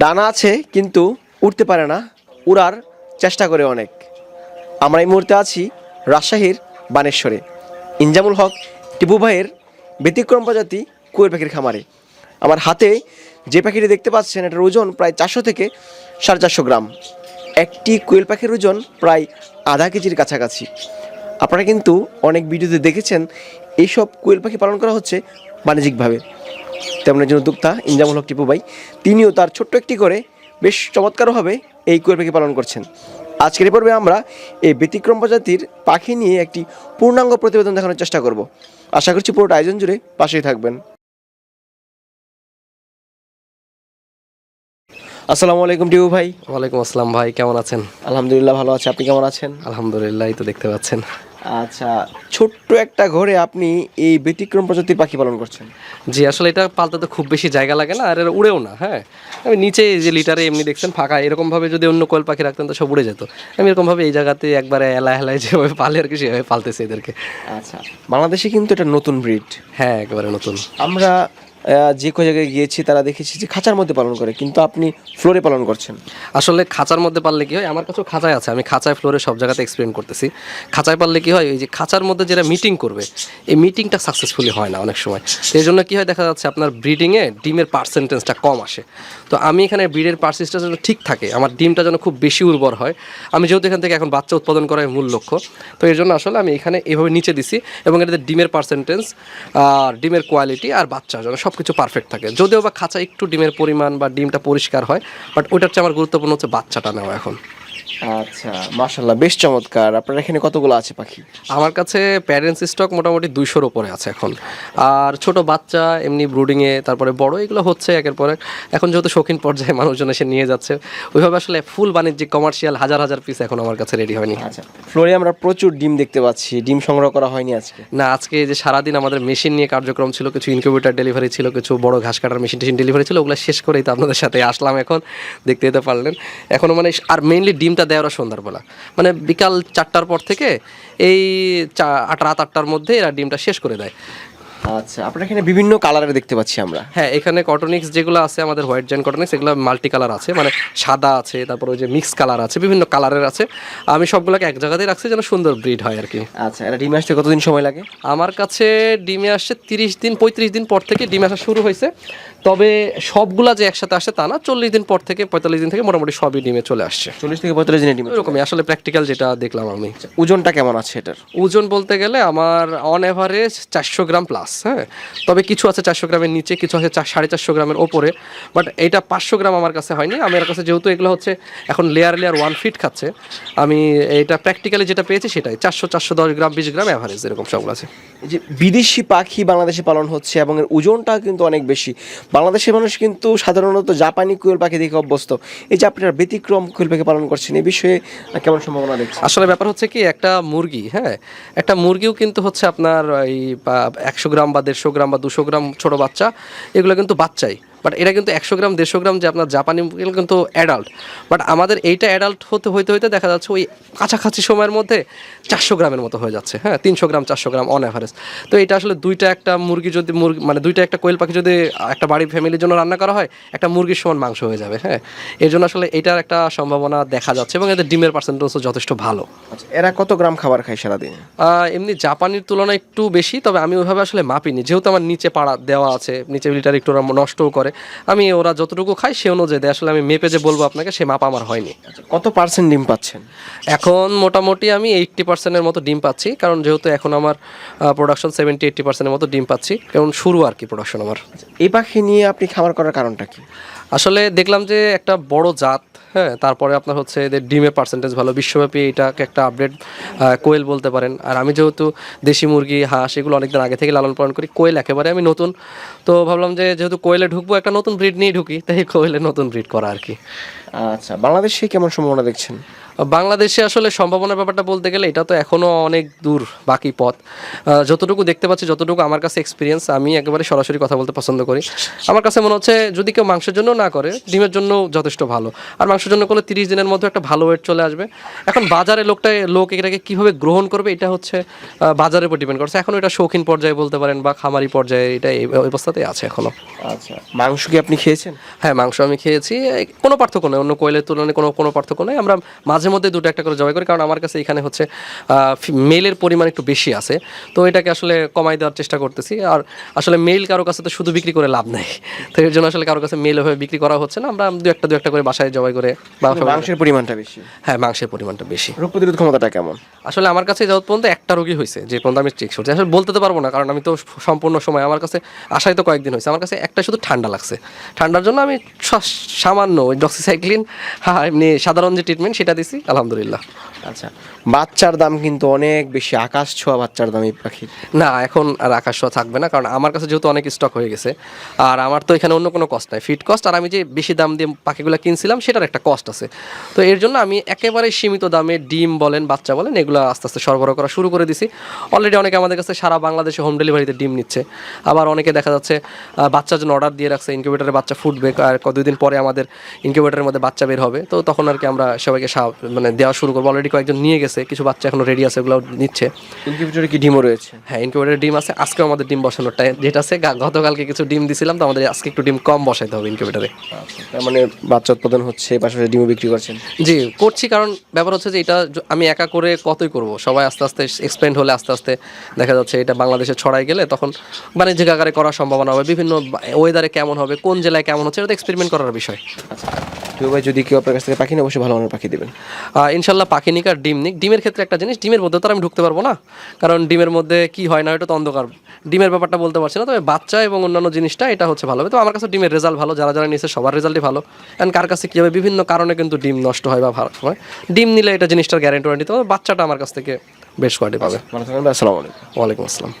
ডানা আছে, কিন্তু উঠতে পারে না। উড়ার চেষ্টা করে অনেক। আমরা এই মুহূর্তে আছি রাজশাহীর বানেশ্বরে। ইনজামুল হক, টিপু ভাইয়ের ব্যতিক্রম প্রজাতি কুয়ের পাখির খামারে। আমার হাতে যে পাখিটি দেখতে পাচ্ছেন, এটার ওজন প্রায় চারশো থেকে সাড়ে চারশো গ্রাম। একটি কোয়েল পাখির ওজন প্রায় আধা কেজির কাছাকাছি। আপনারা কিন্তু অনেক ভিডিওতে দেখেছেন এইসব কোয়েল পাখি পালন করা হচ্ছে বাণিজ্যিকভাবে। তেমন একজন উদ্যোক্তা ইনজামুল হক টিপু ভাই। তিনিও তার ছোট্ট একটি করে বেশ চমৎকারভাবে এই কোয়েল পাখি পালন করছেন। আজকের পর্বে আমরা এই ব্যতিক্রম প্রজাতির পাখি নিয়ে একটি পূর্ণাঙ্গ প্রতিবেদন দেখানোর চেষ্টা করব। আশা করছি পুরোটা আয়োজন জুড়ে পাশেই থাকবেন। আসসালামু আলাইকুম টিপু ভাই। ওয়ালাইকুম আসসালাম ভাই কেমন আছেন? আলহামদুলিল্লাহ ভালো আছে আপনি কেমন আছেন? আলহামদুলিল্লাহ এই তো দেখতে পাচ্ছেন। আচ্ছা ছোট্ট একটা ঘরে আপনি এই ব্যতিক্রম প্রজাতির পাখি পালন করছেন? জি আসলে এটা পালতে তো খুব বেশি জায়গা লাগে না আর এরা উড়েও না হ্যাঁ। আমি নিচে যে লিটারে এমনি দেখছেন ফাঁকা এরকমভাবে যদি অন্য কোয়েল পাখি রাখতেন তো সব উড়ে যেত। আমি এরকমভাবে এই জায়গাতে একবারে এলা হেলায় যেভাবে পালে আর কি সেভাবে পালতেছে এদেরকে। আচ্ছা বাংলাদেশে কিন্তু এটা নতুন ব্রিড। হ্যাঁ একেবারে নতুন। আমরা যে কয় জায়গায় গিয়েছি, তারা দেখেছি যে খাঁচার মধ্যে পালন করে, কিন্তু আপনি ফ্লোরে পালন করছেন। আসলে খাঁচার মধ্যে পারলে কি হয়? আমার কাছেও খাঁচায় আছে, আমি খাঁচায় ফ্লোরে সব জায়গাতে এক্সপ্লেন করতেছি। খাঁচায় পারলে কি হয়? এই যে খাঁচার মধ্যে যারা মিটিং করবে, এই মিটিংটা সাকসেসফুলি হয় না অনেক সময়। তো এই জন্য কী হয়? দেখা যাচ্ছে আপনার ব্রিডিংয়ে ডিমের পার্সেন্টেজটা কম আসে। তো আমি এখানে ব্রিডের পার্সেন্টেজটা যেন ঠিক থাকে, আমার ডিমটা যেন খুব বেশি উর্বর হয়। আমি যেহেতু এখান থেকে এখন বাচ্চা উৎপাদন করাই মূল লক্ষ্য, তো এর জন্য আসলে আমি এখানে এভাবে নিচে দিছি এবং এটাতে ডিমের পার্সেন্টেজ আর ডিমের কোয়ালিটি আর বাচ্চা যেন সব কিছু পারফেক্ট থাকে। যদিও বা খাঁচা একটু ডিমের পরিমাণ বা ডিমটা পরিষ্কার হয় বাট ওইটার চেয়ে আমার গুরুত্বপূর্ণ হচ্ছে বাচ্চাটা নেওয়া এখন। আচ্ছা মাশাল্লাহ বেশ চমৎকার। আপনার এখানে কতগুলো আছে পাখি? আমার কাছে প্যারেন্টস স্টক মোটামুটি দুইশোর ওপরে আছে এখন। আর ছোট বাচ্চা এমনি ব্রুডিংয়ে তারপরে বড় এগুলো হচ্ছে একের পর এক। এখন যেহেতু শৌখিন পর্যায়ে মানুষজন এসে নিয়ে যাচ্ছে ওইভাবে আসলে ফুল বাণিজ্যিক কমার্শিয়াল হাজার হাজার পিস এখন আমার কাছে রেডি হয়নি। আচ্ছা ফ্লোরে আমরা প্রচুর ডিম দেখতে পাচ্ছি। ডিম সংগ্রহ করা হয়নি আজকে? না আজকে যে সারাদিন আমাদের মেশিন নিয়ে কার্যক্রম ছিল কিছু ইনকিউবেটার ডেলিভারি ছিল কিছু বড় ঘাস কাটার মেশিন টেশিন ডেলিভারি ছিল ওগুলো শেষ করেই তো আপনাদের সাথে আসলাম এখন দেখতে যেতে পারলেন। এখনও মানে আর মেইনলি ডিমটা দেয় ওরা সন্ধ্যাবেলা মানে বিকাল চারটার পর থেকে এই চা আট রাত আটটার মধ্যে এরা ডিমটা শেষ করে দেয়। আচ্ছা আপনার এখানে বিভিন্ন কালারের দেখতে পাচ্ছি আমরা। হ্যাঁ এখানে কটনিক্স যেগুলো আছে আমাদের হোয়াইট জেন কটনিক্স এগুলো মাল্টি কালার আছে। মানে সাদা আছে তারপর ওই যে মিক্স কালার আছে বিভিন্ন কালারের আছে। আমি সবগুলোকে এক জায়গাতেই রাখছি যেন সুন্দর ব্রিড হয় আর কি। আচ্ছা এটা ডিম আসতে কতদিন সময় লাগে? আমার কাছে ডিমে আসছে তিরিশ দিন পঁয়ত্রিশ দিন পর থেকে ডিম আসা শুরু হয়েছে। তবে সবগুলা যে একসাথে আসে তা না চল্লিশ দিন পর থেকে পঁয়তাল্লিশ দিন থেকে মোটামুটি সবই ডিমে চলে আসছে। চল্লিশ থেকে পঁয়তাল্লিশ দিনের ডিম এরকমই আসলে প্র্যাকটিক্যাল যেটা দেখলাম আমি। ওজনটা কেমন আছে এটার? ওজন বলতে গেলে আমার অন এভারেজ চারশো গ্রাম প্লাস হ্যাঁ। তবে কিছু আছে চারশো গ্রামের নিচে কিছু আছে সাড়ে চারশো গ্রামের ওপরে। বাট এটা পাঁচশো গ্রাম আমার কাছে হয়নি। আমার কাছে যেহেতু এগুলো হচ্ছে এখন লেয়ার লেয়ার ওয়ান ফিট খাচ্ছে আমি এটা প্র্যাকটিক্যালি যেটা পেয়েছি সেটাই। চারশো চারশো দশ গ্রাম বিশ গ্রাম অ্যাভারেজ এরকম সবগুলো আছে। যে বিদেশি পাখি বাংলাদেশে পালন হচ্ছে এবং এর ওজনটা কিন্তু অনেক বেশি। বাংলাদেশের মানুষ কিন্তু সাধারণত জাপানি কুয়েল পাখি দেখে অভ্যস্ত। এই যে আপনারা ব্যতিক্রম কুয়েল পাখি পালন করছেন এই বিষয়ে কেমন সম্ভাবনা দেখছেন আসলে ব্যাপার হচ্ছে কি, একটা মুরগি হ্যাঁ একটা মুরগিও কিন্তু হচ্ছে আপনার এই একশো গ্রাম বা দেড়শো গ্রাম বা দুশো গ্রাম ছোট বাচ্চা, এগুলো কিন্তু বাচ্চাই। বাট এটা কিন্তু একশো গ্রাম দেড়শো গ্রাম যে আপনার জাপানি মুরগি কিন্তু অ্যাডাল্ট বাট আমাদের এইটা অ্যাডাল্ট হতে হইতে হইতে দেখা যাচ্ছে ওই কাছাকাছি সময়ের মধ্যে চারশো গ্রামের মতো হয়ে যাচ্ছে। হ্যাঁ তিনশো গ্রাম চারশো গ্রাম অন অ্যাভারেজ তো এটা আসলে দুইটা একটা মুরগি যদি মুরগি মানে দুইটা একটা কোয়েল পাখি যদি একটা বাড়ির ফ্যামিলির জন্য রান্না করা হয় একটা মুরগির সমান মাংস হয়ে যাবে। হ্যাঁ এর জন্য আসলে এটার একটা সম্ভাবনা দেখা যাচ্ছে এবং এদের ডিমের পার্সেন্টেজও যথেষ্ট ভালো। আচ্ছা এরা কত গ্রাম খাবার খায় সারাদিনে? এমনি জাপানির তুলনায় একটু বেশি তবে আমি ওইভাবে আসলে মাপিনি। যেহেতু আমার নিচে পাড়া দেওয়া আছে নিচে লিটার একটু নষ্টও করে আমি ওরা যতটুকু খাই সে অনুযায়ী। দেয় আসলে আমি মেপে যে বলব আপনাকে সে মাপ আমার হয়নি। আচ্ছা কত পার্সেন্ট ডিম পাচ্ছেন? এখন মোটামুটি আমি এইট্টি পার্সেন্টের মতো ডিম পাচ্ছি কারণ যেহেতু এখন আমার প্রোডাকশন সেভেন্টি এইট্টি পার্সেন্টের মতো ডিম পাচ্ছি কারণ শুরু আর কি প্রোডাকশন আমার। এই পাখি নিয়ে আপনি খাবার করার কারণটা কি? আসলে দেখলাম যে একটা বড় জাত হ্যাঁ তারপরে আপনার হচ্ছে এদের ডিমে পার্সেন্টেজ ভালো। বিশ্বব্যাপী এটাকে একটা আপডেট কোয়েল বলতে পারেন। আর আমি যেহেতু দেশি মুরগি, হাঁস এগুলো অনেকদিন আগে থেকে লালন পালন করি, কোয়েল একেবারে আমি নতুন। তো ভাবলাম যে যেহেতু কোয়েলে ঢুকবো, একটা নতুন ব্রিড নিয়ে ঢুকি, তাই কোয়েলে নতুন ব্রিড করা আর কি। আচ্ছা বাংলাদেশে কেমন সম্ভাবনা দেখছেন? বাংলাদেশে আসলে সম্ভাবনার ব্যাপারটা বলতে গেলে এটা তো এখনও অনেক দূর বাকি পথ। যতটুকু দেখতে পাচ্ছি যতটুকু আমার কাছে এক্সপিরিয়েন্স আমি একেবারে সরাসরি কথা বলতে পছন্দ করি। আমার কাছে মনে হচ্ছে যদি কেউ মাংসের জন্য না করে ডিমের জন্য যথেষ্ট ভালো। আর মাংসের জন্য করলে তিরিশ দিনের মধ্যে একটা ভালো ওয়েট চলে আসবে। এখন বাজারে লোকটা লোক এটাকে কীভাবে গ্রহণ করবে এটা হচ্ছে বাজারের উপর ডিপেন্ড করছে। এখন এটা শৌখিন পর্যায়ে বলতে পারেন বা খামারি পর্যায়ে এটা এই অবস্থাতেই আছে এখনও আচ্ছা মাংস কি আপনি খেয়েছেন? হ্যাঁ মাংস আমি খেয়েছি। কোনো পার্থক্য নেই অন্য কোয়েলের তুলনায় কোনো কোনো পার্থক্য নেই আমরা মাঝে মধ্যে দুটো একটা করে জবাই করি কারণ আমার কাছে এখানে হচ্ছে মেলের পরিমাণ একটু বেশি আছে। তো এটাকে আসলে কমাই দেওয়ার চেষ্টা করতেছি। আর আসলে মেল কারও কাছে তো শুধু বিক্রি করে লাভ নেই। তো এর জন্য আসলে কারও কাছে মেল হয়ে বিক্রি করা হচ্ছে না। আমরা দু একটা দু একটা করে বাসায় জবাই করে মাংসের পরিমাণটা বেশি? হ্যাঁ মাংসের পরিমাণটা বেশি। রোগ প্রতিরোধ ক্ষমতাটা কেমন? আসলে আমার কাছে যত পর্যন্ত একটা রোগী হয়েছে যে পর্যন্ত আমি চেক করছি। আসলে বলতে তো পারব না কারণ আমি তো সম্পূর্ণ সময় আমার কাছে আসায় তো কয়েকদিন হয়েছে। আমার কাছে একটা শুধু ঠান্ডা লাগছে। ঠান্ডার জন্য আমি সামান্য ওই ডক্সিসাইক্লিন হ্যাঁ এমনি সাধারণ যে ট্রিটমেন্ট সেটা দিছি আলহামদুলিল্লাহ। আচ্ছা বাচ্চার দাম কিন্তু অনেক বেশি আকাশ ছোঁয়া বাচ্চার দাম এই পাখির না এখন আর আকাশ ছোঁয়া থাকবে না কারণ আমার কাছে যেহেতু অনেক স্টক হয়ে গেছে আর আমার তো এখানে অন্য কোনো কস্ট নাই। ফিট কস্ট আর আমি যে বেশি দাম দিয়ে পাখিগুলো কিনছিলাম সেটার একটা কস্ট আছে। তো এর জন্য আমি একেবারে সীমিত দামে ডিম বলেন বাচ্চা বলেন এগুলো আস্তে আস্তে সরবরাহ করা শুরু করে দিছি। অলরেডি অনেকে আমাদের কাছে সারা বাংলাদেশে হোম ডেলিভারিতে ডিম নিচ্ছে। আবার অনেকে দেখা যাচ্ছে বাচ্চার জন্য অর্ডার দিয়ে রাখছে ইনকিউবেটারে বাচ্চা ফুটবে আর দুই দিন পরে আমাদের ইনকিউবেটারের মধ্যে বাচ্চা বের হবে। তো তখন আর কি আমরা সবাইকে মানে দেওয়া শুরু করব। অলরেডি কয়েকজন নিয়ে গেছে কিছু বাচ্চা এখনও রেডি আছে ওগুলো নিচ্ছে। ইনকিউবেটরে কি ডিমও রয়েছে? হ্যাঁ ইনকিউবেটারের ডিম আছে। আজকে আমাদের ডিম বসানোর টাইম যেটা আছে গতকালকে কিছু ডিম দিছিলাম তো আমাদের আজকে একটু ডিম কম বসাইতে হবে ইনকিউবেটারে তার মানে বাচ্চা উৎপাদন হচ্ছে পাশাপাশি ডিমও বিক্রি করছেন। জি করছি কারণ ব্যাপার হচ্ছে যে এটা আমি একা করে কতই করব? সবাই আস্তে আস্তে এক্সপেন্ড হলে আস্তে আস্তে দেখা যাচ্ছে এটা বাংলাদেশে ছড়াই গেলে তখন বাণিজ্যিক আকারে করার সম্ভাবনা হবে। বিভিন্ন ওয়েদারে কেমন হবে কোন জেলায় কেমন হচ্ছে এটা এক্সপেরিমেন্ট করার বিষয়। আচ্ছা। কেউ ভাই যদি কেউ আপনার কাছ থেকে পাখি নেয় অবশ্যই ভালো মানের পাখি দেবেন। ইনশাল্লাহ পাখি নিক আর ডিম নিক। ডিমের ক্ষেত্রে একটা জিনিস ডিমের মধ্যে তো আমি ঢুকতে পারব না। কারণ ডিমের মধ্যে কি হয় না এটা তো অন্ধকার। ডিমের ব্যাপারটা বলতে পারছি না তবে বাচ্চা এবং অন্যান্য জিনিসটা এটা হচ্ছে ভালো। হবে তো আমার কাছে ডিমের রেজাল্ট ভালো যারা যারা নিয়েছে সবার রেজাল্টই ভালো। অ্যান্ড কার কাছে কী হবে বিভিন্ন কারণে কিন্তু ডিম নষ্ট হয় বা ভালো হয়। ডিম নিলে এটা জিনিসটার গ্যারেন্টি ওয়ারেন্টি তো বাচ্চাটা আমার কাছ থেকে বেশ কোয়ালিটি পাবে। আসসালামু আলাইকুম। ওয়ালাইকুম আসসালাম।